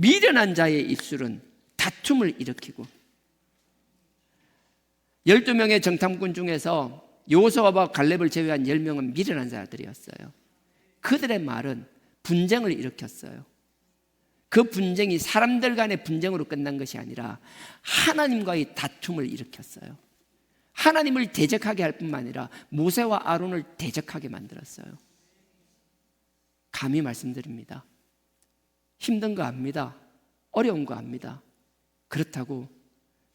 미련한 자의 입술은 다툼을 일으키고 12명의 정탐꾼 중에서 요호수아와 갈렙을 제외한 10명은 미련한 자들이었어요. 그들의 말은 분쟁을 일으켰어요. 그 분쟁이 사람들 간의 분쟁으로 끝난 것이 아니라 하나님과의 다툼을 일으켰어요. 하나님을 대적하게 할 뿐만 아니라 모세와 아론을 대적하게 만들었어요. 감히 말씀드립니다. 힘든 거 압니다. 어려운 거 압니다. 그렇다고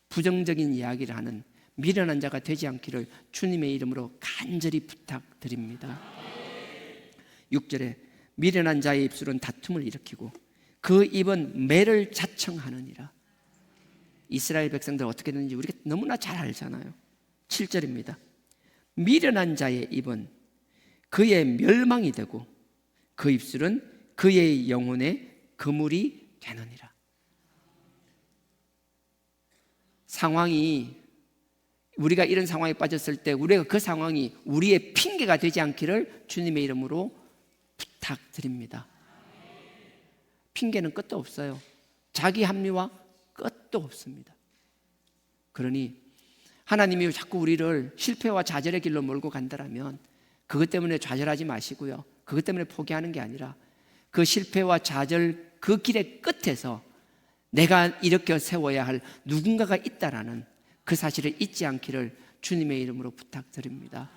부정적인 이야기를 하는 미련한 자가 되지 않기를 주님의 이름으로 간절히 부탁드립니다. 6절에 미련한 자의 입술은 다툼을 일으키고 그 입은 매를 자청하느니라. 이스라엘 백성들 어떻게 되는지 우리가 너무나 잘 알잖아요. 7절입니다. 미련한 자의 입은 그의 멸망이 되고 그 입술은 그의 영혼의 그물이 되느니라. 상황이 우리가 이런 상황에 빠졌을 때 우리가 그 상황이 우리의 핑계가 되지 않기를 주님의 이름으로 부탁드립니다. 핑계는 끝도 없어요. 자기 합리화 끝도 없습니다. 그러니 하나님이 자꾸 우리를 실패와 좌절의 길로 몰고 간다라면 그것 때문에 좌절하지 마시고요. 그것 때문에 포기하는 게 아니라 그 실패와 좌절 그 길의 끝에서 내가 일으켜 세워야 할 누군가가 있다라는 그 사실을 잊지 않기를 주님의 이름으로 부탁드립니다.